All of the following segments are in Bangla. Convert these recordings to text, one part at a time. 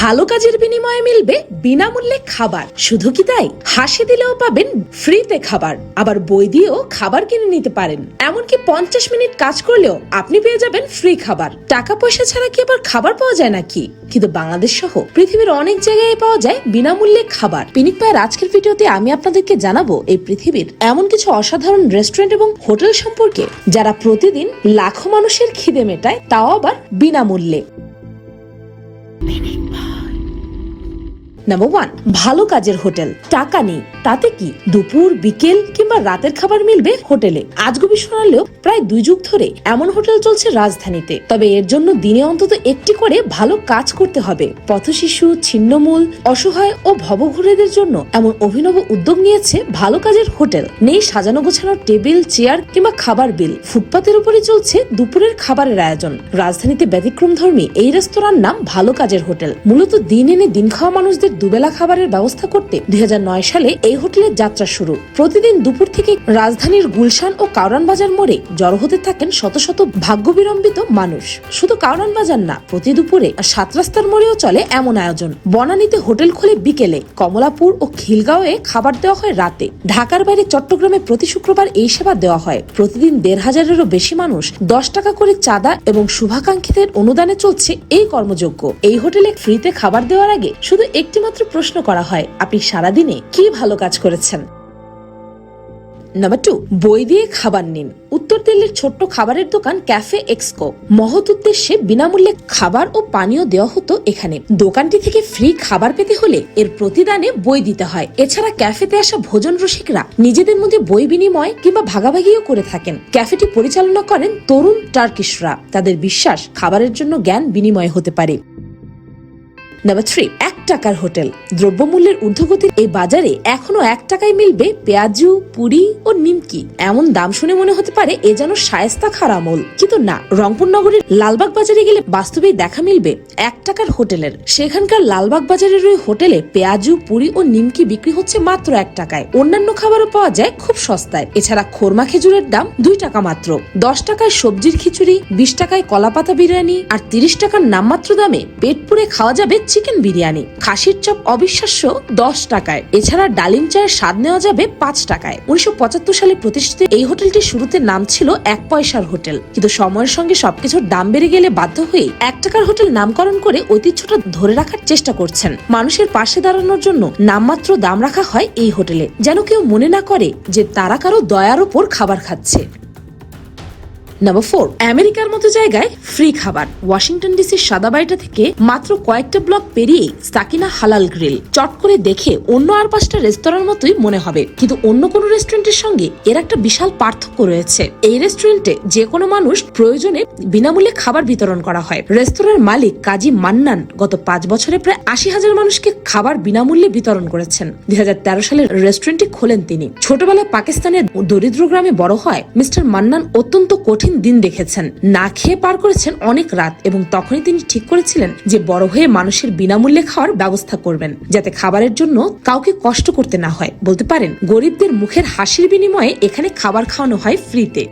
ভালো কাজের বিনিময়ে মিলবে বিনামূল্যে খাবার। শুধু কি তাই? হাসি দিলেও পাবেন ফ্রিতে খাবার। আবার বই দিয়েও খাবার কিনে নিতে পারেন। এমনকি পঞ্চাশ মিনিট কাজ করলেও আপনি পেয়ে যাবেন ফ্রি খাবার। টাকা পয়সা ছাড়া কি আবার খাবার পাওয়া যায় নাকি? কিন্তু বাংলাদেশ সহ পৃথিবীর অনেক জায়গায় পাওয়া যায় বিনামূল্যে খাবার। পিনিক পায়ের আজকের ভিডিওতে আমি আপনাদেরকে জানাব এই পৃথিবীর এমন কিছু অসাধারণ রেস্টুরেন্ট এবং হোটেল সম্পর্কে, যারা প্রতিদিন লাখো মানুষের খিদে মেটায়, তাও আবার বিনামূল্যে। নাম্বার ওয়ান ভালো কাজের হোটেল। টাকা নেই। তাতে কি দুপুর, বিকেল কিংবা রাতের খাবার মিলবে হোটেলে? আজগুবি শোনালেও প্রায় দুই যুগ ধরে এমন হোটেল চলছে রাজধানীতে। তবে এর জন্য দিনে অন্তত একটি করে ভালো কাজ করতে হবে। পথশিশু, ছিন্নমূল, অসহায় ও ভবঘুরেদের জন্য এমন অভিনব উদ্যোগ নিয়েছে ভালো কাজের হোটেল। নেই সাজানো গোছানো টেবিল, চেয়ার কিংবা খাবার বিল। ফুটপাতের উপরে চলছে দুপুরের খাবারের আয়োজন। রাজধানীতে ব্যতিক্রম ধর্মী এই রেস্তোরাঁর নাম ভালো কাজের হোটেল। মূলত দিন এনে দিন খাওয়া মানুষদের দুবেলা খাবারের ব্যবস্থা করতে দুই হাজার নয় সালে এই হোটেলের যাত্রা শুরু। প্রতিদিন দুপুর থেকে রাজধানীর গুলশান ও কাউরান বাজার মোড়ে জড়ো হতে থাকেন শত শত ভাগ্য বিড়ম্বিত মানুষ। শুধু কাউরান বাজার না, প্রতি দুপুরে সাত রাস্তার মোড়েও চলে এমন আয়োজন। বনানীতে হোটেল খোলে বিকেলে কমলাপুর ও খিলগাঁওয়ে খাবার দেওয়া হয় রাতে। ঢাকার বাইরে চট্টগ্রামে প্রতি শুক্রবার এই সেবা দেওয়া হয়। প্রতিদিন দেড় হাজারেরও বেশি মানুষ দশ টাকা করে চাঁদা এবং শুভাকাঙ্ক্ষীদের অনুদানে চলছে এই কর্মযোগ্য এই হোটেলে ফ্রিতে খাবার দেওয়ার আগে শুধু একটি মাত্র প্রশ্ন করা হয়, আপনি সারাদিনে কি ভালো কাজ করেছেন? নাম্বার টু বই দিয়ে খাবার নিন। উত্তর দিল্লির ছোট্ট খাবারের দোকান ক্যাফে এক্সকো মহৎ উদ্দেশ্যে বিনামূল্যে খাবার ও পানীয় দেওয়া হতো এখানে। দোকানটি থেকে ফ্রি খাবার পেতে হলে এর প্রতিদানে বই দিতে হয়। এছাড়া ক্যাফেতে আসা ভোজন রসিকরা নিজেদের মধ্যে বই বিনিময় কিংবা ভাগাভাগিও করে থাকেন। ক্যাফেটি পরিচালনা করেন তরুণ টার্কিশরা। তাদের বিশ্বাস খাবারের জন্য জ্ঞান বিনিময় হতে পারে। নাম্বার থ্রি এক টাকার হোটেল। দ্রব্যমূল্যের ঊর্ধ্বগতির এই বাজারে এখনও এক টাকায় মিলবে পেঁয়াজু, পুরি ও নিমকি। এমন দাম শুনে মনে হতে পারে এ যেন শায়েস্তা খারামল কিন্তু না, রংপুর নগরীর লালবাগ বাজারে গেলে বাস্তবেই দেখা মিলবে এক টাকার হোটেলের। সেখানকার লালবাগ বাজারের ওই হোটেলে পেঁয়াজু, পুরি ও নিমকি বিক্রি হচ্ছে মাত্র এক টাকায়। অন্যান্য খাবারও পাওয়া যায় খুব সস্তায়। এছাড়া খোরমা খেজুরের দাম দুই টাকা মাত্র। দশ টাকায় সবজির খিচুড়ি, বিশ টাকায় কলাপাতা বিরিয়ানি আর তিরিশ টাকার নামমাত্র দামে পেট পুরে খাওয়া যাবে চিকেন বিরিয়ানি। খাসির চপ অবিশ্বাস্য দশ টাকায়। এছাড়া ডালিম চায়ের স্বাদ নেওয়া যাবে পাঁচ টাকায়। উনিশশো পঁচাত্তর সালে প্রতিষ্ঠিত এই হোটেলটি শুরুতে নাম ছিল এক পয়সার হোটেল। কিন্তু সময়ের সঙ্গে সবকিছুর দাম বেড়ে গেলে বাধ্য হয়ে এক টাকার হোটেল নামকরণ করে ঐতিহ্যটা ধরে রাখার চেষ্টা করছেন। মানুষের পাশে দাঁড়ানোর জন্য নামমাত্র দাম রাখা হয় এই হোটেলে, যেন কেউ মনে না করে যে তারা কারও দয়ার ওপর খাবার খাচ্ছে। নাম্বার ফোর আমেরিকার মতো জায়গায় ফ্রি খাবার। ওয়াশিংটন ডিসির সাদা বাড়িটা থেকে মাত্র কয়েকটা ব্লক পেরিয়ে সাকিনা হালাল গ্রিল চট করে দেখে অন্য আর পাঁচটা রেস্তোরাঁর মতোই মনে হবে। কিন্তু অন্য কোনো রেস্টুরেন্টের সঙ্গে এর একটা বিশাল পার্থক্য রয়েছে। এই রেস্টুরেন্টে যে কোনো মানুষ প্রয়োজনে বিনামূল্যে খাবার বিতরণ করা হয়। রেস্তোরাঁর মালিক কাজী মান্নান গত পাঁচ বছরে প্রায় আশি হাজার মানুষকে খাবার বিনামূল্যে বিতরণ করেছেন। দুই সালে রেস্টুরেন্টটি খোলেন তিনি। ছোটবেলায় পাকিস্তানের দরিদ্র গ্রামে বড় হয় মিস্টার মান্নান অত্যন্ত কঠিন দিন দেখেছেন। না খেয়ে পার করেছেন অনেক রাত এবং তখনই তিনি ঠিক করেছিলেন যে বড় হয়ে মানুষের বিনামূল্যে খাওয়ার ব্যবস্থা করবেন, যাতে খাবারের জন্য কাউকে কষ্ট করতে না হয়। বলতে পারেন, গরিবদের মুখের হাসির বিনিময়ে এখানে খাবার খাওয়ানো হয় ফ্রিতে।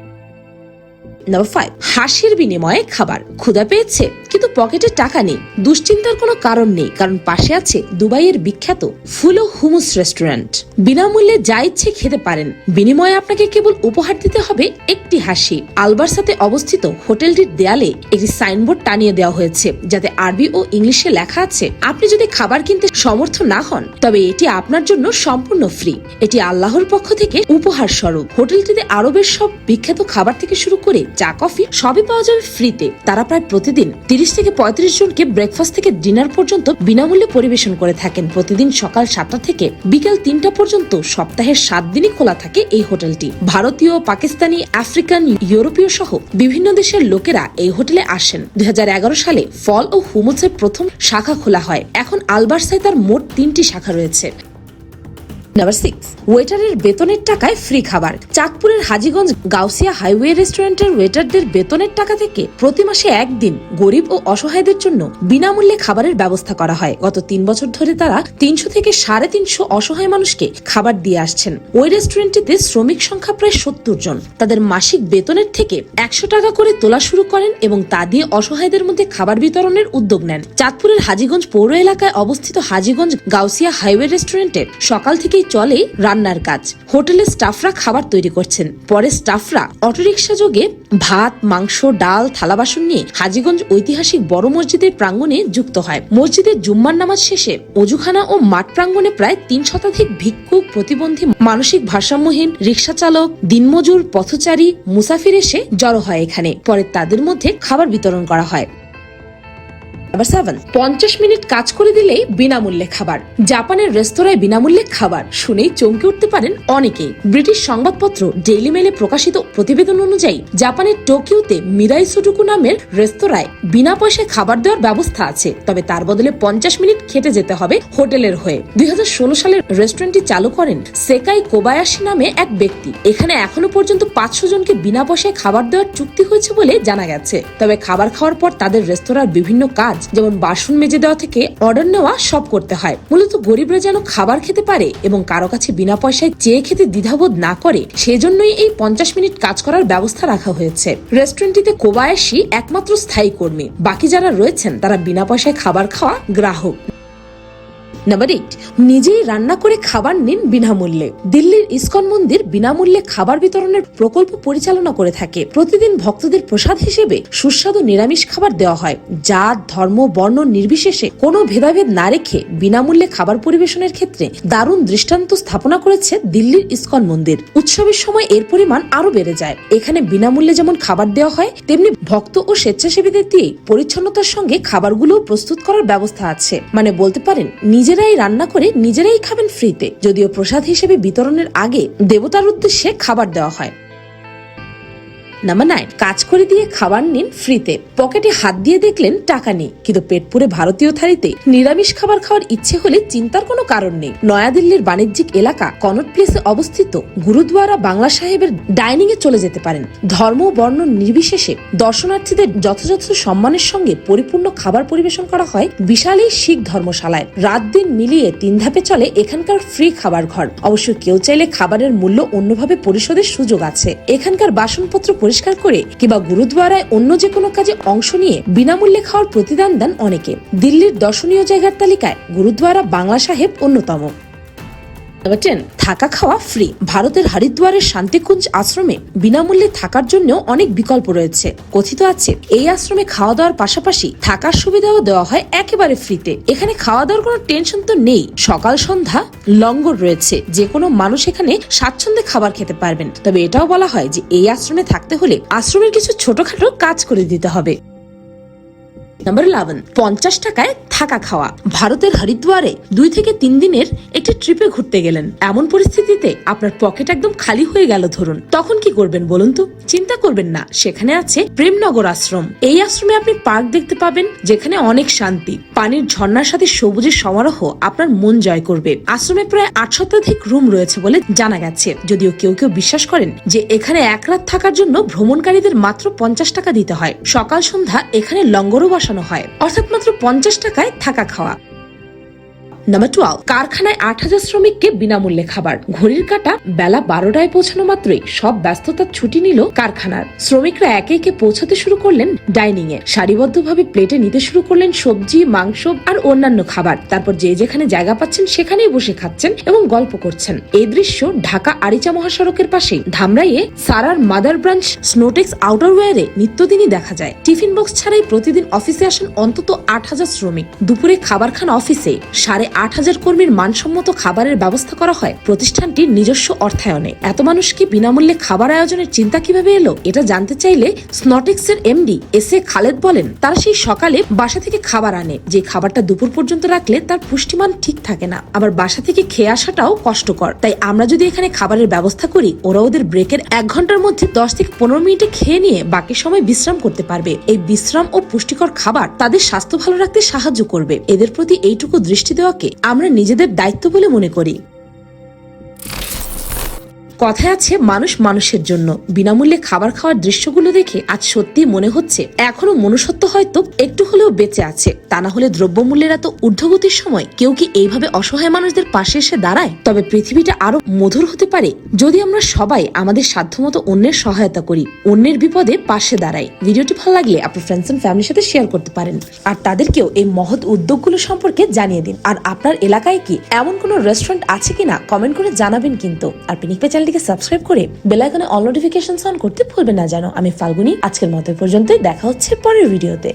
নাম্বার ফাইভ হাসির বিনিময়ে খাবার। ক্ষুধা পেয়েছে, কিন্তু পকেটে টাকা নেই। দুশ্চিন্তার কোনো কারণ নেই, কারণ পাশে আছে দুবাইয়ের বিখ্যাত ফুলো হুমুস রেস্টুরেন্ট। বিনামূল্যে যা ইচ্ছে খেতে পারেন। বিনিময়ে আপনাকে কেবল উপহার দিতে হবে একটি হাসি। আলবার্সাতে অবস্থিত হোটেলটির দেয়ালে একটি সাইনবোর্ড টানিয়ে দেওয়া হয়েছে, যাতে আরবি ও ইংলিশে লেখা আছে, আপনি যদি খাবার কিনতে সমর্থ না হন, তবে এটি আপনার জন্য সম্পূর্ণ ফ্রি। এটি আল্লাহর পক্ষ থেকে উপহার স্বরূপ হোটেলটিতে আরবের সব বিখ্যাত খাবার থেকে শুরু করে চা, কফি সবই পাওয়া যাবে ফ্রিতে। তারা প্রায় প্রতিদিন তিরিশ থেকে পঁয়ত্রিশ জনকে ব্রেকফাস্ট থেকে ডিনার পর্যন্ত বিনামূল্যে পরিবেশন করে থাকেন। প্রতিদিন সকাল সাতটা থেকে বিকেল তিনটা পর্যন্ত সপ্তাহের সাত দিনই খোলা থাকে এই হোটেলটি। ভারতীয়, পাকিস্তানি, আফ্রিকান, ইউরোপীয় সহ বিভিন্ন দেশের লোকেরা এই হোটেলে আসেন। দুই হাজার এগারো সালে ফল ও হুমুসের প্রথম শাখা খোলা হয়। এখন আলবার্সায় তার মোট তিনটি শাখা রয়েছে। নাম্বার সিক্স ওয়েটারের বেতনের টাকায় ফ্রি খাবার। চাঁদপুরের হাজীগঞ্জ গাউসিয়া হাইওয়ে রেস্টুরেন্টের ওয়েটারদের বেতনের টাকা থেকে প্রতি মাসে একদিন গরিব ও অসহায়দের জন্য বিনামূল্যে খাবারের ব্যবস্থা করা হয়। গত তিন বছর ধরে তারা তিনশো থেকে সাড়ে তিনশো অসহায় মানুষকে খাবার দিয়ে আসছেন। ওই রেস্টুরেন্টটিতে শ্রমিক সংখ্যা প্রায় সত্তর জন। তাদের মাসিক বেতনের থেকে একশো টাকা করে তোলা শুরু করেন এবং তা দিয়ে অসহায়দের মধ্যে খাবার বিতরণের উদ্যোগ নেন। চাঁদপুরের হাজীগঞ্জ পৌর এলাকায় অবস্থিত হাজীগঞ্জ গাউসিয়া হাইওয়ে রেস্টুরেন্টে সকাল থেকেই চলে রান্নার কাজ। হোটেলের স্টাফরা খাবার তৈরি করছেন। পরে স্টাফরা অটোরিকশা যোগে ভাত, মাংস, ডাল, থালা বাসন নিয়ে হাজীগঞ্জ ঐতিহাসিক বড় মসজিদের প্রাঙ্গণে যুক্ত হয়। মসজিদের জুম্মার নামাজ শেষে অজুখানা ও মাঠ প্রাঙ্গণে প্রায় তিন শতাধিক ভিক্ষুক, প্রতিবন্ধী, মানসিক ভারসাম্যহীন রিক্সা চালক দিনমজুর, পথচারী, মুসাফির এসে জড়ো হয় এখানে। পরে তাদের মধ্যে খাবার বিতরণ করা হয়। নাম্বার সেভেন পঞ্চাশ মিনিট কাজ করে দিলেই বিনামূল্যে খাবার। জাপানের রেস্তোরাঁয় বিনামূল্যে খাবার শুনেই চমকে উঠতে পারেন অনেকেই। ব্রিটিশ সংবাদপত্র ডেইলি মেলে প্রকাশিত প্রতিবেদন অনুযায়ী, জাপানের টোকিওতে মিরাই সুডুকু নামের রেস্তোরাঁয় বিনা পয়সায় খাবার দেওয়ার ব্যবস্থা আছে। তবে তার বদলে পঞ্চাশ মিনিট খেটে যেতে হবে হোটেলের হয়ে। দুই সালের রেস্টুরেন্টটি চালু করেন সেকাই কোবায়াশি নামে এক ব্যক্তি। এখানে এখনও পর্যন্ত পাঁচশো জনকে বিনা পয়সায় খাবার দেওয়ার চুক্তি হয়েছে বলে জানা গেছে। তবে খাবার খাওয়ার পর তাদের রেস্তোরাঁর বিভিন্ন কাজ যেমন বাসন মেজে দেওয়া থেকে অর্ডার নেওয়া সব করতে হয়। মূলত গরিবরা যেন খাবার খেতে পারে এবং কারও কাছে বিনা পয়সায় চেয়ে খেতে দ্বিধাবোধ না করে, সেজন্যই এই পঞ্চাশ মিনিট কাজ করার ব্যবস্থা রাখা হয়েছে। রেস্টুরেন্টটিতে কোবায়াসি একমাত্র স্থায়ী কর্মী। বাকি যারা রয়েছেন, তারা বিনা পয়সায় খাবার খাওয়া গ্রাহক। নাম্বার এইট নিজেই রান্না করে খাবার নিন বিনামূল্যে। দিল্লির ইসকন মন্দির বিনামূল্যে খাবার বিতরণের প্রকল্প পরিচালনা করে থাকে। প্রতিদিন ভক্তদের প্রসাদ হিসেবে সুস্বাদু নিরামিষ খাবার দেওয়া হয়। জাত, ধর্ম, বর্ণ নির্বিশেষে কোনো ভেদাভেদ না রেখে বিনামূল্যে খাবার পরিবেশনের ক্ষেত্রে দারুণ দৃষ্টান্ত স্থাপনা করেছে দিল্লির ইস্কন মন্দির। উৎসবের সময় এর পরিমাণ আরও বেড়ে যায়। এখানে বিনামূল্যে যেমন খাবার দেওয়া হয়, তেমনি ভক্ত ও স্বেচ্ছাসেবীদের দিয়ে পরিচ্ছন্নতার সঙ্গে খাবারগুলো প্রস্তুত করার ব্যবস্থা আছে। মানে বলতে পারেন নিজেরাই রান্না করে নিজেরাই খাবেন ফ্রিতে, যদিও প্রসাদ হিসেবে বিতরণের আগে দেবতার উদ্দেশ্যে খাবার দেওয়া হয়। নাম্বার নাইন কাজ করে দিয়ে খাবার নিন ফ্রিতে পকেটে হাত দিয়ে দেখলেন টাকা নেই, কিন্তু পেট পুরে ভারতীয় থালিতে নিরামিষ খাবার খাওয়ার ইচ্ছে হলে চিন্তার কোনো কারণ নেই। নয়াদিল্লির বাণিজ্যিক এলাকা কনট প্লেসে অবস্থিত গুরুদ্বারা বাংলা সাহেবের ডাইনিং এ চলে যেতে পারেন। ধর্ম বর্ণ নির্বিশেষে দর্শনার্থীদের যথাযথ সম্মানের সঙ্গে পরিপূর্ণ খাবার পরিবেশন করা হয় বিশাল এই শিখ ধর্মশালায়। রাত দিন মিলিয়ে তিন ধাপে চলে এখানকার ফ্রি খাবার ঘর। অবশ্য কেউ চাইলে খাবারের মূল্য অন্যভাবে পরিশোধের সুযোগ আছে। এখানকার বাসনপত্র করে কিংবা গুরুদ্বারায় অন্য যে কোনো কাজে অংশ নিয়ে বিনামূল্যে খাওয়ার প্রতিদান দেন অনেকে। দিল্লির দর্শনীয় জায়গার তালিকায় গুরুদ্বারা বাংলা সাহেব অন্যতম। থাকা খাওয়া ফ্রি। ভারতের হরিদ্বারের শান্তিকুঞ্জ আশ্রমে বিনামূল্যে থাকার জন্য অনেক বিকল্প রয়েছে। কথিত আছে, এই আশ্রমে খাওয়া দাওয়ার পাশাপাশি থাকার সুবিধাও দেওয়া হয় একেবারে ফ্রিতে। এখানে খাওয়া দাওয়ার কোনো টেনশন তো নেই। সকাল সন্ধ্যা লঙ্গর রয়েছে। যে কোনো মানুষ এখানে স্বাচ্ছন্দ্যে খাবার খেতে পারবেন। তবে এটাও বলা হয় যে, এই আশ্রমে থাকতে হলে আশ্রমের কিছু ছোটখাটো কাজ করে দিতে হবে। নাম্বার ইলেভেন পঞ্চাশ টাকায় থাকা খাওয়া। ভারতের হরিদ্বারে দুই থেকে তিন দিনের একটি ট্রিপে ঘুরতে গেলেন। এমন পরিস্থিতিতে আপনার পকেট একদম খালি হয়ে গেল ধরুন। তখন কি করবেন বলুন তো? চিন্তা করবেন না, সেখানে আছে প্রেমনগর আশ্রম। এই আশ্রমে আপনি পার্ক দেখতে পাবেন, যেখানে অনেক শান্তি। পানির ঝর্ণার সাথে সবুজের সমারোহ আপনার মন জয় করবে। আশ্রমে প্রায় আট শতাধিক রুম রয়েছে বলে জানা গেছে। যদিও কেউ কেউ বিশ্বাস করেন যে এখানে এক রাত থাকার জন্য ভ্রমণকারীদের মাত্র পঞ্চাশ টাকা দিতে হয়। সকাল সন্ধ্যা এখানে লঙ্গরও বসানো হয়। অর্থাৎ মাত্র পঞ্চাশ টাকায় থাকা খাওয়া নাম্বার টুয়েলভ কারখানায় আট হাজার শ্রমিককে বিনামূল্যে খাবার। ঘড়ির কাটা বেলা বারোটায় পৌঁছানো মাত্রই সব ব্যস্ততার ছুটি নিল কারখানার। শ্রমিকরা একে একে পৌঁছাতে শুরু করলেন ডাইনিং এ। সারিবদ্ধভাবে প্লেটে নিতে শুরু করলেন সবজি, মাংস আর অন্যান্য খাবার। তারপর যে যেখানে জায়গা পাচ্ছেন সেখানেই বসে খাচ্ছেন এবং গল্প করছেন। এই দৃশ্য ঢাকা আরিচা মহাসড়কের পাশে ধামরাইয়ে সারার মাদার ব্রাঞ্চ স্নোটেক্স আউটারওয়্যারে নিত্যদিনই দেখা যায়। টিফিন বক্স ছাড়াই প্রতিদিন অফিসে আসেন অন্তত আট হাজার শ্রমিক। দুপুরে খাবার খান অফিসে সাড়ে আট হাজার কর্মীর মানসম্মত খাবারের ব্যবস্থা করা হয় প্রতিষ্ঠানটির নিজস্ব অর্থায়নে। এত মানুষ কি বিনামূল্যে খাবার আয়োজনের চিন্তা কীভাবে এলো? এটা জানতে চাইলে স্নটেক্স এর এমডি এস এ খালেদ বলেন, তারা সেই সকালে বাসা থেকে খাবার আনে। যে খাবারটা দুপুর পর্যন্ত রাখলে তার পুষ্টিমান ঠিক থাকে না। আবার বাসা থেকে খেয়ে আসাটাও কষ্টকর। তাই আমরা যদি এখানে খাবারের ব্যবস্থা করি, ওরা ওদের ব্রেকের এক ঘণ্টার মধ্যে দশ থেকে পনেরো মিনিটে খেয়ে নিয়ে বাকি সময় বিশ্রাম করতে পারবে। এই বিশ্রাম ও পুষ্টিকর খাবার তাদের স্বাস্থ্য ভালো রাখতে সাহায্য করবে। এদের প্রতি এইটুকু দৃষ্টি দেওয়াকে আমরা নিজেদের দায়িত্ব বলে মনে করি। কথায় আছে, মানুষ মানুষের জন্য। বিনামূল্যে খাবার খাওয়ার দৃশ্যগুলো দেখে আজ সত্যি মনে হচ্ছে, এখনও মনুষ্যত্ব হয়তো একটু হলেও বেঁচে আছে। তা না হলে দ্রব্যমূল্যের এত ঊর্ধ্বগতির সময় কেউ কি এইভাবে অসহায় মানুষদের পাশে এসে দাঁড়ায়? তবে পৃথিবীটা আরও মধুর হতে পারে যদি আমরা সবাই আমাদের সাধ্যমতো অন্যের সহায়তা করি, অন্যের বিপদে পাশে দাঁড়াই। ভিডিওটি ভালো লাগলে আপনার ফ্রেন্ডস এন্ড ফ্যামিলির সাথে শেয়ার করতে পারেন। আর তাদেরকেও এই মহৎ উদ্যোগগুলো সম্পর্কে জানিয়ে দিন। আর আপনার এলাকায় কি এমন কোনো রেস্টুরেন্ট আছে কিনা কমেন্ট করে জানাবেন কিন্তু। আর পিনিক পে চ্যানেলটিকে সাবস্ক্রাইব করে বেলাইকনে অল নোটিফিকেশন অন করতে ভুলবেন না জানো। আমি ফাল্গুনি, আজকের মতো পর্যন্ত দেখা হচ্ছে পরের ভিডিওতে।